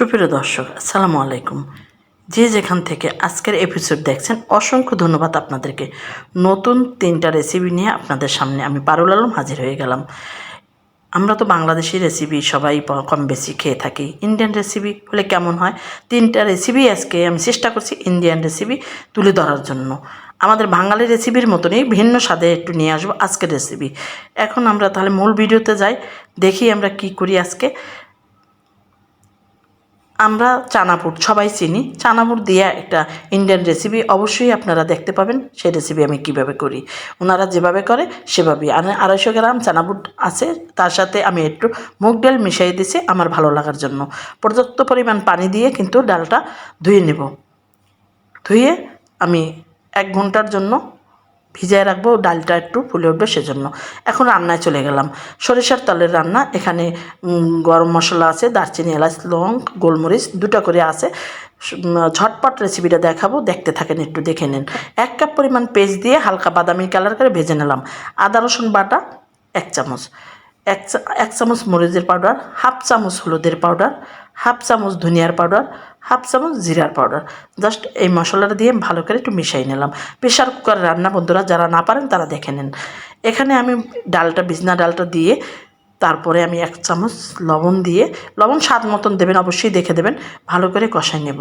সুপ্রিয় দর্শক, আসসালামু আলাইকুম। যে যেখান থেকে আজকের এপিসোড দেখছেন, অসংখ্য ধন্যবাদ আপনাদেরকে। নতুন তিনটা রেসিপি নিয়ে আপনাদের সামনে আমি পারুল আলম হাজির হয়ে গেলাম। আমরা তো বাংলাদেশি রেসিপি সবাই কম বেশি খেয়ে থাকি। ইন্ডিয়ান রেসিপি হলে কেমন হয়? তিনটা রেসিপি আজকে আমি চেষ্টা করছি ইন্ডিয়ান রেসিপি তুলে ধরার জন্য। আমাদের বাঙালি রেসিপির মতনই ভিন্ন স্বাদে একটু নিয়ে আসব আজকের রেসিপি এখন আমরা তাহলে মূল ভিডিওতে যাই, দেখি আমরা কি করি আজকে। আমরা চানাপুর, সবাই চিনি। চানাপুর দিয়ে একটা ইন্ডিয়ান রেসিপি অবশ্যই আপনারা দেখতে পাবেন। সেই রেসিপি আমি কীভাবে করি ওনারা যেভাবে করে সেভাবেই। আর আড়াইশো গ্রাম চানাপুর আছে, তার সাথে আমি একটু মুগ ডাল মিশিয়ে দিছি আমার ভালো লাগার জন্য। পর্যাপ্ত পরিমাণ পানি দিয়ে কিন্তু ডালটা ধুয়ে নেব। ধুয়ে আমি এক ঘণ্টার জন্য ভিজায় রাখব, ডালটা একটু ফুলে উঠবে সেজন্য। এখন রান্নায় চলে গেলাম। সরিষার তেলের রান্না, এখানে গরম মশলা আছে, দারচিনি, এলাচ, লং, গোলমরিচ, দুটা করে আছে। ঝটপট রেসিপিটা দেখাবো, দেখতে থাকেন, একটু দেখে নিন। এক কাপ পরিমাণ পেস্ট দিয়ে হালকা বাদামি কালার করে ভেজে নিলাম। আদা, রসুন বাটা, এক চামচ। এক এক চামচ মরিচের পাউডার, হাফ চামচ হলুদের পাউডার, হাফ চামচ ধনিয়ার পাউডার, হাফ চামচ জিরার পাউডার। জাস্ট এই মশলাটা দিয়ে ভালো করে একটু মিশাই নিলাম। প্রেশার কুকারে রান্না বন্ধুরা, যারা না পারেন তারা দেখে নেন। এখানে আমি ডালটা, বিছনা ডালটা দিয়ে তারপরে আমি এক চামচ লবণ দিয়ে, লবণ স্বাদ মতন দেবেন, অবশ্যই দেখে দেবেন। ভালো করে কষাই নেব।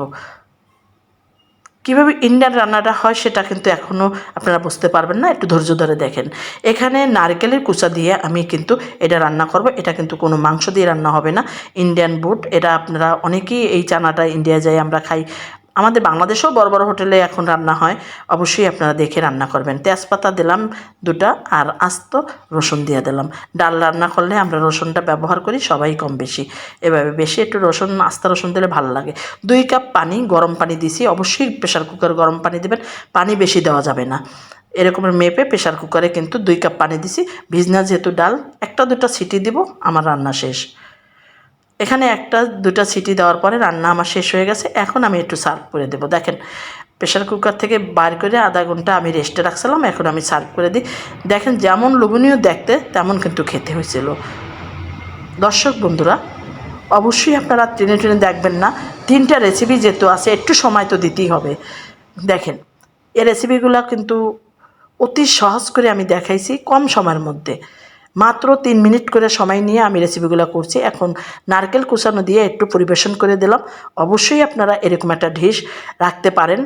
কীভাবে ইন্ডিয়ান রান্নাটা হয় সেটা কিন্তু এখনও আপনারা বুঝতে পারবেন না, একটু ধৈর্য ধরে দেখেন। এখানে নারকেলের কুচা দিয়ে আমি কিন্তু এটা রান্না করব, এটা কিন্তু কোনো মাংস দিয়ে রান্না হবে না। ইন্ডিয়ান বুট এটা আপনারা অনেকেই এই চানাটা ইন্ডিয়া যাই আমরা খাই। আমাদের বাংলাদেশেও বড় বড় হোটেলে এখন রান্না হয়। অবশ্যই আপনারা দেখে রান্না করবেন। তেজপাতা দিলাম দুটা আর আস্ত রসুন দিয়ে দিলাম। ডাল রান্না করলে আমরা রসুনটা ব্যবহার করি, সবাই কম বেশি। এভাবে বেশি একটু রসুন, আস্তা রসুন দিলে ভালো লাগে। দুই কাপ পানি, গরম পানি দিছি। অবশ্যই প্রেশার কুকার গরম পানি দেবেন। পানি বেশি দেওয়া যাবে না। এরকমের মেপে প্রেশার কুকারে কিন্তু দুই কাপ পানি দিছি। ভিজনা যেহেতু ডাল, একটা দুটা সিটি দিব, আমার রান্না শেষ। এখানে একটা, দুটা সিটি দেওয়ার পরে রান্না আমার শেষ হয়ে গেছে। এখন আমি একটু সার্ভ করে দেবো। দেখেন প্রেশার কুকার থেকে বার করে আধা ঘণ্টা আমি রেস্টে রাখছিলাম, এখন আমি সার্ভ করে দিই। দেখেন, যেমন লোভনীয় দেখতে, তেমন কিন্তু খেতে হয়েছিল। দর্শক বন্ধুরা, অবশ্যই আপনারা ট্রেনে ট্রেনে দেখবেন না। তিনটা রেসিপি যেহেতু আছে, একটু সময় তো দিতেই হবে। দেখেন, এই রেসিপিগুলো কিন্তু অতি সহজ করে আমি দেখাইছি কম সময়ের মধ্যে। মাত্র তিন মিনিট করে সময় নিয়ে আমি রেসিপিগুলো করছি। এখন নারকেল কুচানো দিয়ে একটু পরিবেশন করে দিলাম। অবশ্যই আপনারা এরকম একটা ডিশ রাখতে পারেন।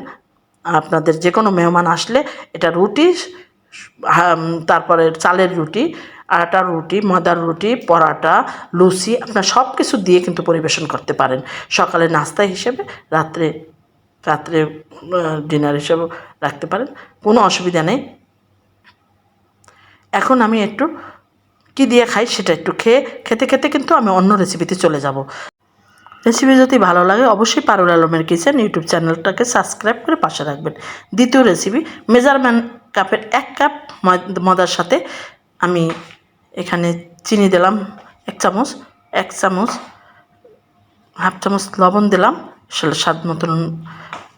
আপনাদের যে কোনো মেহমান আসলে এটা রুটি তারপরে চালের রুটি, আটার রুটি, ময়দার রুটি, পরাটা, লুচি, আপনার সব কিছু দিয়ে কিন্তু পরিবেশন করতে পারেন। সকালে নাস্তা হিসেবে, রাত্রে রাত্রে ডিনার হিসেবেও রাখতে পারেন। কোনো অসুবিধা নেই। এখন আমি একটু কি দিয়ে খাই সেটা একটু খেয়ে, খেতে খেতে কিন্তু আমি অন্য রেসিপিতে চলে যাব। রেসিপি যদি ভালো লাগে অবশ্যই পারুল আলমের কিচেন ইউটিউব চ্যানেলটাকে সাবস্ক্রাইব করে পাশে রাখবেন দ্বিতীয় রেসিপি মেজারমেন্ট কাপের এক কাপ ময়দার সাথে আমি এখানে চিনি দিলাম, এক চামচ এক চামচ, হাফ চামচ লবণ দিলাম স্বাদ মতন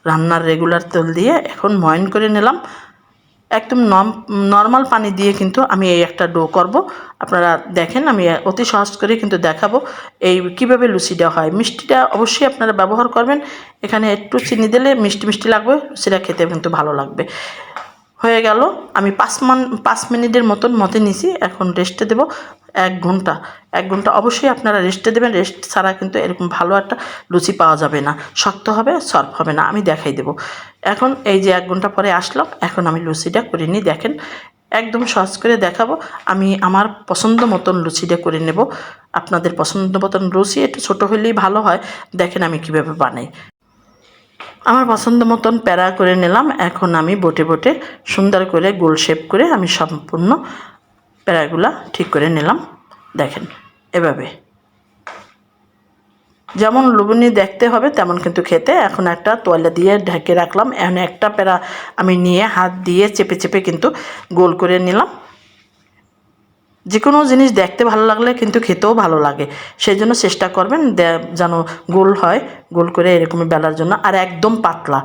রান্নার রেগুলার তেল দিয়ে এখন ময়ন করে নিলাম। একদম নর্মাল পানি দিয়ে কিন্তু আমি এই একটা ডো করব। আপনারা দেখেন, আমি অতি সহজ করে কিন্তু দেখাবো এই কীভাবে লুচিটা হয়। মিষ্টিটা অবশ্যই আপনারা ব্যবহার করবেন। এখানে একটু চিনি দিলে মিষ্টি মিষ্টি লাগবে, লুচিটা খেতে কিন্তু ভালো লাগবে। হয়ে গেল। আমি পাঁচ মান, পাঁচ মিনিটের মতন মতে নিছি। এখন রেস্টে দেব এক ঘণ্টা। এক ঘণ্টা অবশ্যই আপনারা রেস্টে দেবেন। রেস্ট ছাড়া কিন্তু এরকম ভালো একটা লুচি পাওয়া যাবে না। শক্ত হবে সফট হবে না। আমি দেখাই দেব। এখন এই যে এক ঘণ্টা পরে আসলাম, এখন আমি লুচিটা করে নিই। দেখেন, একদম সহজ করে দেখাবো। আমি আমার পছন্দ মতন লুচিটা করে নেব। আপনাদের পছন্দ মতন লুচি, একটু ছোটো হলেই ভালো হয়। দেখেন আমি কীভাবে বানাই। আমার পছন্দ মতন প্যারা করে নিলাম। এখন আমি বটে বটে সুন্দর করে গোল শেপ করে আমি সম্পূর্ণ প্যারাগুলা ঠিক করে নিলাম। দেখেন, এভাবে। যেমন লুবনি দেখতে হবে, তেমন কিন্তু খেতে। এখন একটা তোয়ালে দিয়ে ঢেকে রাখলাম। এখন একটা প্যারা আমি নিয়ে হাত দিয়ে চেপে চেপে কিন্তু গোল করে নিলাম। যে কোনো জিনিস দেখতে ভালো লাগলে কিন্তু খেতেও ভালো লাগে। সেই জন্য চেষ্টা করবেন যেন গোল হয়, গোল করে এরকম বেলার জন্য। আর একদম পাতলা।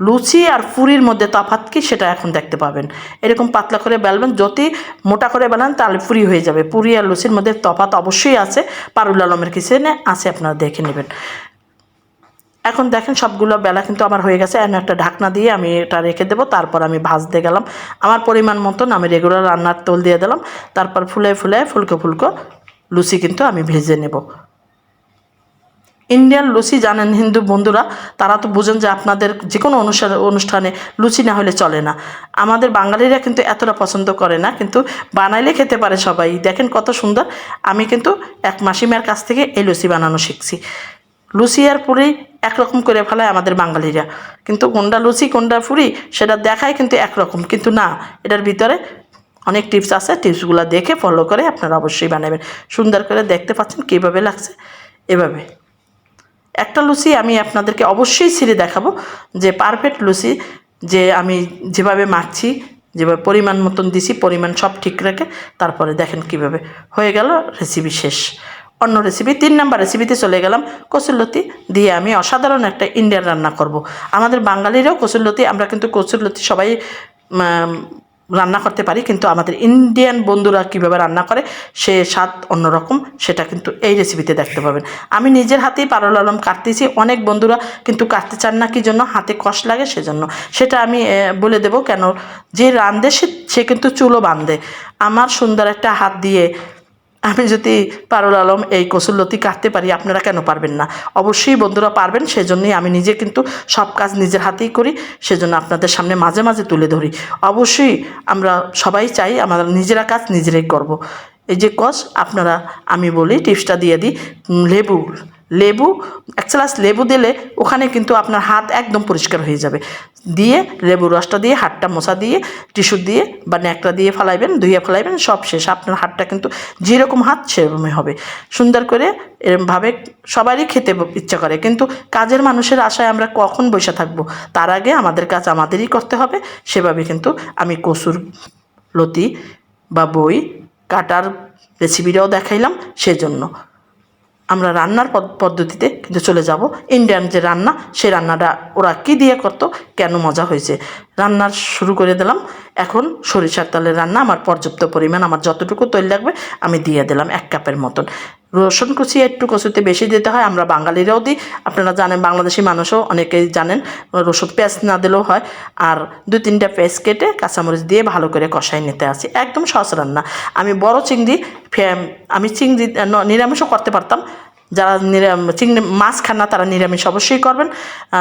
লুচি আর পুরির মধ্যে তফাৎ কি সেটা এখন দেখতে পাবেন। এরকম পাতলা করে বেলবেন, যদি মোটা করে বেলান তাহলে পুরি হয়ে যাবে। পুরি আর লুচির মধ্যে তফাত অবশ্যই আছে। পারুল আলমের কিচেনে আছে, আপনারা দেখে নেবেন। এখন দেখেন সবগুলো বেলা কিন্তু আমার হয়ে গেছে। আমি একটা ঢাকনা দিয়ে আমি এটা রেখে দেবো, তারপর আমি ভাজতে গেলাম। আমার পরিমাণ মতন আমি রেগুলার রান্নার তোল দিয়ে দিলাম। তারপর ফুলে ফুলে ফুলকো ফুলকো লুচি কিন্তু আমি ভেজে নেব। ইন্ডিয়ান লুচি জানেন হিন্দু বন্ধুরা, তারা তো বুঝেন যে আপনাদের যে কোনো অনুষ্ঠান অনুষ্ঠানে লুচি না হলে চলে না। আমাদের বাঙালিরা কিন্তু এতটা পছন্দ করে না, কিন্তু বানাইলে খেতে পারে সবাই। দেখেন কত সুন্দর, আমি কিন্তু এক মাসিমার কাছ থেকে এই লুচি বানানো শিখছি। লুচি আর পুরি একরকম করে ফেলায় আমাদের বাঙালিরা। কিন্তু কোনটা লুচি, কোনটা ফুরি, সেটা দেখায় কিন্তু একরকম। কিন্তু না, এটার ভিতরে অনেক টিপস আছে। টিপসগুলো দেখে ফলো করে আপনারা অবশ্যই বানাবেন। সুন্দর করে দেখতে পাচ্ছেন কীভাবে লাগছে। এভাবে। একটা লুচি আমি আপনাদেরকে অবশ্যই ছিঁড়ে দেখাবো যে পারফেক্ট লুচি যে আমি যেভাবে মাখছি, যেভাবে পরিমাণ মতন দিছি, পরিমাণ সব ঠিক রেখে তারপরে দেখেন কীভাবে। হয়ে গেল রেসিপি শেষ। অন্য রেসিপি তিন নাম্বার রেসিপিতে চলে গেলাম, কচুরলতি দিয়ে আমি অসাধারণ একটা ইন্ডিয়ান রান্না করব। আমাদের বাঙালিরাও কচুরলতি, আমরা কিন্তু কচুরলতি সবাই রান্না করতে পারি, কিন্তু আমাদের ইন্ডিয়ান বন্ধুরা কীভাবে রান্না করে, সে স্বাদ অন্যরকম, সেটা কিন্তু এই রেসিপিতে দেখতে পাবেন। আমি নিজের হাতেই পারল আলম কাটতেছি, অনেক বন্ধুরা কিন্তু কাটতে চান না, কি জন্য? হাতে কষ লাগে, সেজন্য। সেটা আমি বলে দেব, কেন? যে রান্ধে সে সে কিন্তু চুলো বাঁধে। আমার সুন্দর একটা হাত দিয়ে আমি যদি পারুল আলম এই কসুল্লতি কাটতে পারি, আপনারা কেন পারবেন না অবশ্যই বন্ধুরা পারবেন সেই জন্যই আমি নিজে কিন্তু সব কাজ নিজের হাতেই করি, সেজন্য আপনাদের সামনে মাঝে মাঝে তুলে ধরি অবশ্যই আমরা সবাই চাই আমাদের নিজেরা কাজ নিজেরাই করব। এই যে কস, আপনারা আমি বলি, টিপসটা দিয়ে দিই লেবু লেবু, এক গ্লাস লেবু দিলে ওখানে কিন্তু আপনার হাত একদম পরিষ্কার হয়ে যাবে। দিয়ে লেবুর রসটা দিয়ে, হাতটা মোছা দিয়ে, টিস্যু দিয়ে বা ন্যাকড়া দিয়ে ফেলাইবেন ধুয়ে ফেলাইবেন, সব শেষ। আপনার হাতটা কিন্তু যেরকম হাত সেরকমই হবে। সুন্দর করে এরমভাবে সবারই খেতে ইচ্ছা করে। কিন্তু কাজের মানুষের আশায় আমরা কখন বসে থাকব? তার আগে আমাদের কাজ আমাদেরই করতে হবে। সেভাবে কিন্তু আমি কসুর লতি বা বই, কাটার রেসিপিটাও দেখাইলাম সেজন্য। আমরা রান্নার পদ- পদ্ধতিতে কিন্তু চলে যাব। ইন্ডিয়ান যে রান্না, সেই রান্নাটা ওরা কী দিয়ে করতো, কেন মজা হয়েছে। রান্নার শুরু করে দিলাম। এখন সরিষার তালের রান্না, আমার পর্যাপ্ত পরিমাণ, আমার যতটুকু তৈল লাগবে, আমি দিয়ে দিলাম এক কাপের মতন। রসুন কুচি একটু কচুতে বেশি দিতে হয়, আমরা বাঙালিরাও দিই। আপনারা জানেন, বাংলাদেশি মানুষও অনেকেই জানেন, রসুন পেঁয়াজ না দিলেও হয়। আর দু তিনটা পেঁয়াজ কেটে কাঁচামরিচ দিয়ে ভালো করে কষাই নিতে আসি। একদম সহজ রান্না। আমি বড় চিংড়ি আমি চিংড়ি নিরামিষও করতে পারতাম। যারা নিরাম চিংড়ি মাছ খান না, তারা নিরামিষ অবশ্যই করবেন।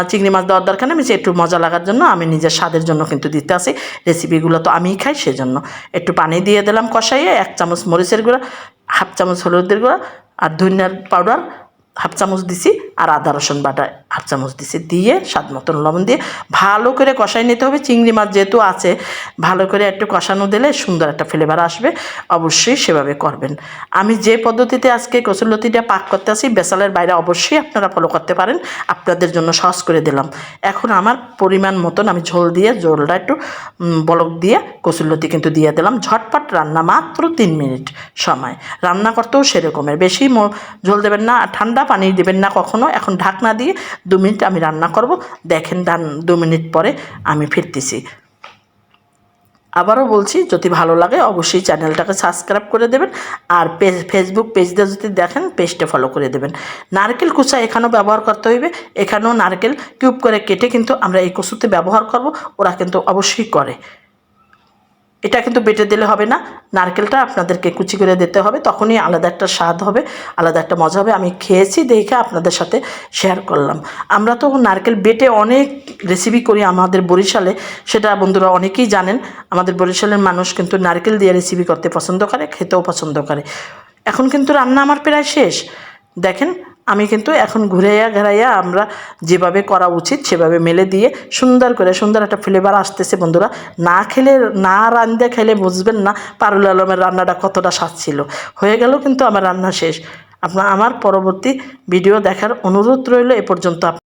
চিংড়ি মাছ দেওয়ার দরকার আমি একটু মজা লাগার জন্য আমি নিজের স্বাদের জন্য কিন্তু দিতে আসি। রেসিপিগুলো তো আমিই খাই, সেজন্য। একটু পানি দিয়ে দিলাম কষাইয়ে, এক চামচ মরিচের গুঁড়া, হাফ চামচ হলুদের গুঁড়া আর ধনিয়ার পাউডার হাফ চামচ দিছি আর আদা রসুন বাটা হাফ চামচ দিছি। দিয়ে স্বাদ মতন লবণ দিয়ে ভালো করে কষাই নিতে হবে। চিংড়ি মাছ যেহেতু আছে, ভালো করে একটু কষানো দিলে সুন্দর একটা ফ্লেভার আসবে। অবশ্যই সেভাবে করবেন। আমি যে পদ্ধতিতে আজকে কচুরলতিটা পাক করতে আসি বেসালের বাইরে অবশ্যই আপনারা ফলো করতে পারেন। আপনাদের জন্য সহজ করে দিলাম। এখন আমার পরিমাণ মতন আমি ঝোল দিয়ে, ঝোলটা একটু বলক দিয়ে কচুরলতি কিন্তু দিয়ে দিলাম। ঝটপট রান্না মাত্র তিন মিনিট সময়। রান্না করতেও সেরকমের। বেশি ঝোল দেবেন না। ঠান্ডা পানি দেবেন না কখনো। এখন ঢাকনা দিয়ে দু মিনিট আমি রান্না করব। দেখেন দু মিনিট পরে আমি ফিরতেছি। আবারও বলছি, যদি ভালো লাগে অবশ্যই চ্যানেলটাকে সাবস্ক্রাইব করে দেবেন আর পেজ ফেসবুক পেজটা যদি দেখেন পেজটা ফলো করে দেবেন। নারকেল কুচা এখানেও ব্যবহার করতে হইবে। এখানেও নারকেল কিউব করে কেটে কিন্তু আমরা এই কচুতে ব্যবহার করব। ওরা কিন্তু অবশ্যই করে। এটা কিন্তু বেটে দিলে হবে না। নারকেলটা আপনাদেরকে কুচি করে দিতে হবে, তখনই আলাদা একটা স্বাদ হবে, আলাদা একটা মজা হবে। আমি খেয়েছি, দেখে আপনাদের সাথে শেয়ার করলাম। আমরা তো নারকেল বেটে অনেক রেসিপি করি আমাদের বরিশালে, সেটা বন্ধুরা অনেকেই জানেন। আমাদের বরিশালের মানুষ কিন্তু নারকেল দিয়ে রেসিপি করতে পছন্দ করে, খেতেও পছন্দ করে। এখন কিন্তু রান্না আমার প্রায় শেষ। দেখেন আমি কিন্তু এখন ঘুরাইয়া ঘেরাইয়া আমরা যেভাবে করা উচিত সেভাবে মেলে দিয়ে সুন্দর করে, সুন্দর একটা ফ্লেভার আসতেছে বন্ধুরা। না খেলে, না রান্ধে খেলে বুঝবেন না পারুল আলমের রান্নাটা কতটা স্বাদ ছিল। হয়ে গেল কিন্তু আমার রান্না শেষ। আপনার, আমার পরবর্তী ভিডিও দেখার অনুরোধ রইল এ পর্যন্ত।